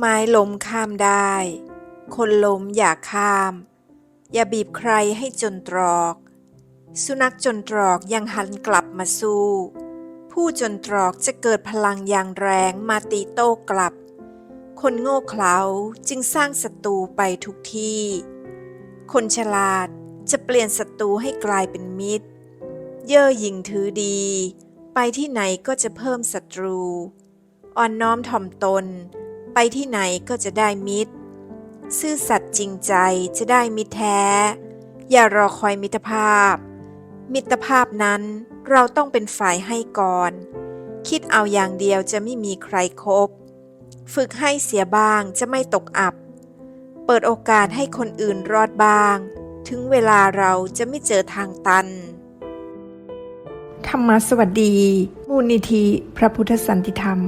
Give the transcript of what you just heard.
ไม้ล้มข้ามได้ คนล้มอย่าข้าม อย่าบีบใครให้จนตรอก สุนัขจนตรอกยังหันกลับมาสู้ ผู้จนตรอกจะเกิดพลังอย่างแรงมาตีโต้กลับ คนโง่เขลาจึงสร้างศัตรูไปทุกที่ คนฉลาดจะเปลี่ยนศัตรูให้กลายเป็นมิตร เย่อหยิ่งถือดี ไปที่ไหนก็จะเพิ่มศัตรู อ่อนน้อมถ่อมตน ไปที่ไหนก็จะได้มิตร ซื่อสัตย์จริงใจจะได้มิตรแท้ อย่ารอคอยมิตรภาพ มิตรภาพนั้นเราต้องเป็นฝ่ายให้ก่อน คิดเอาอย่างเดียวจะไม่มีใครครบฝึกให้เสียบ้างจะไม่ตกอับ เปิดโอกาสให้คนอื่นรอดบ้าง ถึงเวลาเราจะไม่เจอทางตัน ธรรมสวัสดี มูลนิธิพระพุทธสันติธรรม